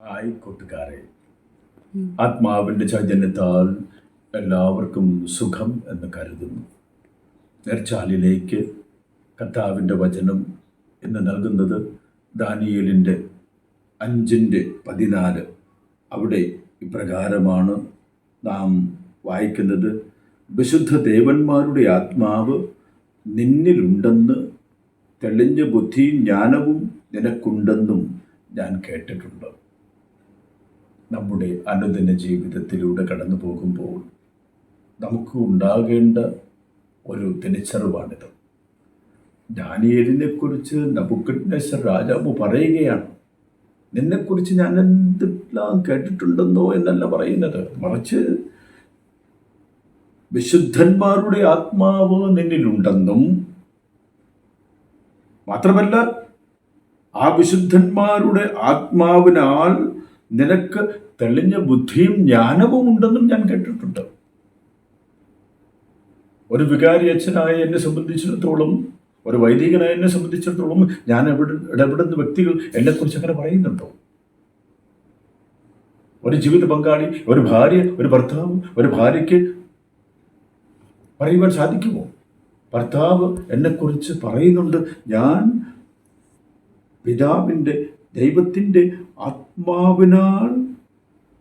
Hi ആത്മാവിന്റെ ചൈതന്യത്താൽ എല്ലാവർക്കും സുഖം എന്ന് കരുതുന്നു. നേർച്ചാലിലേക്ക് കർത്താവിന്റെ വചനം എന്ന് നൽകുന്നത് ദാനിയേലിന്റെ അഞ്ചിന്റെ പതിനാല്. അവിടെ ഇപ്രകാരമാണ് നാം വായിക്കുന്നത് വിശുദ്ധ ദേവന്മാരുടെ ആത്മാവ് നിന്നിലുണ്ടെന്ന് തെളിഞ്ഞ ബുദ്ധിയും ജ്ഞാനവും നിനക്കുണ്ടെന്നും ഞാൻ കേട്ടിട്ടുണ്ട്. നമ്മുടെ അനുദിന ജീവിതത്തിലൂടെ കടന്നു പോകുമ്പോൾ നമുക്ക് ഉണ്ടാകേണ്ട ഒരു തിരിച്ചറിവാണിത്. ദാനിയലിനെക്കുറിച്ച് കുറിച്ച് നബുക്കഡ്നേസർ രാജാവ് പറയുകയാണ് നിന്നെക്കുറിച്ച് ഞാൻ എന്തെല്ലാം കേട്ടിട്ടുണ്ടെന്നോ എന്നല്ല പറയുന്നത്. മറിച്ച് വിശുദ്ധന്മാരുടെ ആത്മാവ് നിന്നിലുണ്ടെന്നും മാത്രമല്ല ആ വിശുദ്ധന്മാരുടെ ആത്മാവിനാൽ നിനക്ക് തെളിഞ്ഞ ബുദ്ധിയും ജ്ഞാനവും ഉണ്ടെന്നും ഞാൻ കേട്ടിട്ടുണ്ട്. ഒരു വികാരി അച്ഛനായ എന്നെ സംബന്ധിച്ചിടത്തോളം ഒരു വൈദികനായ എന്നെ സംബന്ധിച്ചിടത്തോളം ഞാൻ എവിടെ ഇടപെടുന്ന വ്യക്തികൾ എന്നെക്കുറിച്ച് അങ്ങനെ പറയുന്നുണ്ടോ? ഒരു ജീവിത പങ്കാളി ഒരു ഭാര്യ ഒരു ഭർത്താവ് ഒരു ഭാര്യയ്ക്ക് പറയുവാൻ സാധിക്കുമോ? ഭർത്താവ് എന്നെക്കുറിച്ച് പറയുന്നുണ്ട്. ഞാൻ പിതാവിന്റെ ദൈവത്തിന്റെ ആത്മാവിനാൽ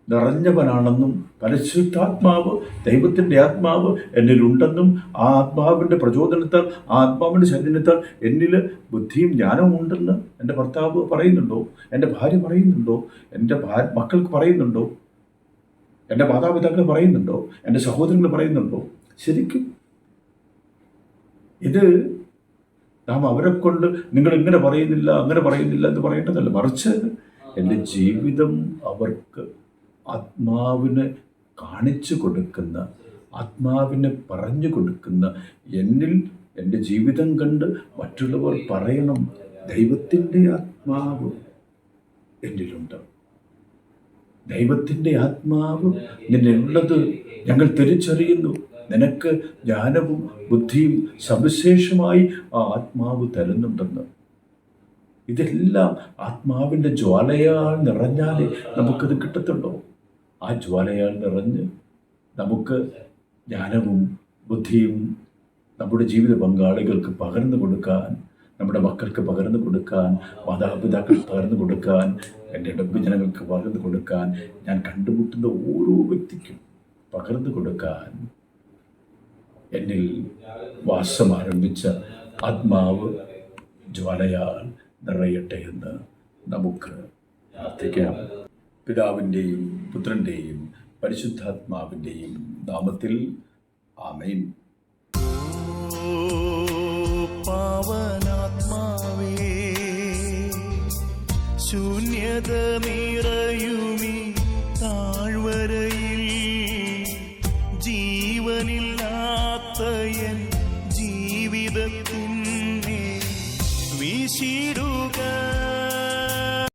നിറഞ്ഞവനാണെന്നും പരിശുദ്ധാത്മാവ് ദൈവത്തിന്റെ ആത്മാവ് എന്നിലുണ്ടെന്നും ആ ആത്മാവിന്റെ പ്രചോദനത്താൽ ആത്മാവിന്റെ ശരീരത്താൽ എന്നിൽ ബുദ്ധിയും ജ്ഞാനവും ഉണ്ടെന്ന് എന്റെ ഭർത്താവ് പറയുന്നുണ്ടോ? എന്റെ ഭാര്യ പറയുന്നുണ്ടോ? എന്റെ മക്കൾക്ക് പറയുന്നുണ്ടോ? എന്റെ മാതാപിതാക്കൾ പറയുന്നുണ്ടോ? എന്റെ സഹോദരങ്ങൾ പറയുന്നുണ്ടോ? ശരിക്കും ഇത് നാം അവരെ കൊണ്ട് നിങ്ങൾ ഇങ്ങനെ പറയുന്നില്ല അങ്ങനെ പറയുന്നില്ല എന്ന് പറയേണ്ടതല്ല. മറിച്ച് എന്റെ ജീവിതം അവർക്ക് ആത്മാവിനെ കാണിച്ചു കൊടുക്കുന്ന ആത്മാവിനെ പറഞ്ഞു കൊടുക്കുന്ന എന്നിൽ എന്റെ ജീവിതം കണ്ട് മറ്റുള്ളവർ പറയണം. ദൈവത്തിന്റെ ആത്മാവ് എന്നിലുണ്ട്. ദൈവത്തിന്റെ ആത്മാവ് നിന്നുള്ളത് ഞങ്ങൾ തിരിച്ചറിയുന്നു. നിനക്ക് ജ്ഞാനവും ബുദ്ധിയും സവിശേഷമായി ആ ആത്മാവ് തരുന്നുണ്ടെന്ന്. ഇതെല്ലാം ആത്മാവിന്റെ ജ്വാലയാൽ നിറഞ്ഞാലേ നമുക്കത് കിട്ടത്തുള്ളൂ. ആ ജ്വാലയാൽ നിറഞ്ഞ് നമുക്ക് ജ്ഞാനവും ബുദ്ധിയും നമ്മുടെ ജീവിത പങ്കാളികൾക്ക് പകർന്നു കൊടുക്കാൻ നമ്മുടെ മക്കൾക്ക് പകർന്നു കൊടുക്കാൻ മാതാപിതാക്കൾക്ക് പകർന്നു കൊടുക്കാൻ എന്റെ ഡബ്ബിജനങ്ങൾക്ക് പകർന്നു കൊടുക്കാൻ ഞാൻ കണ്ടുമുട്ടുന്ന ഓരോ വ്യക്തിക്കും പകർന്നു കൊടുക്കാൻ എന്നിൽ വാസം ആരംഭിച്ച ആത്മാവ് ജ്വാലയാൽ നിറയട്ടെ എന്ന് നമുക്ക് പ്രാർത്ഥിക്കാം. പിതാവിന്റെയും പുത്രന്റെയും പരിശുദ്ധാത്മാവിന്റെയും നാമത്തിൽ ആമേൻ. പാവനാത്മാവേ ശൂന്യത നിറയുമി താഴ്വരയിൽ ജീവനില്ലാത്ത എൻ ജീവിതത്തിനെ വീശിടണമേ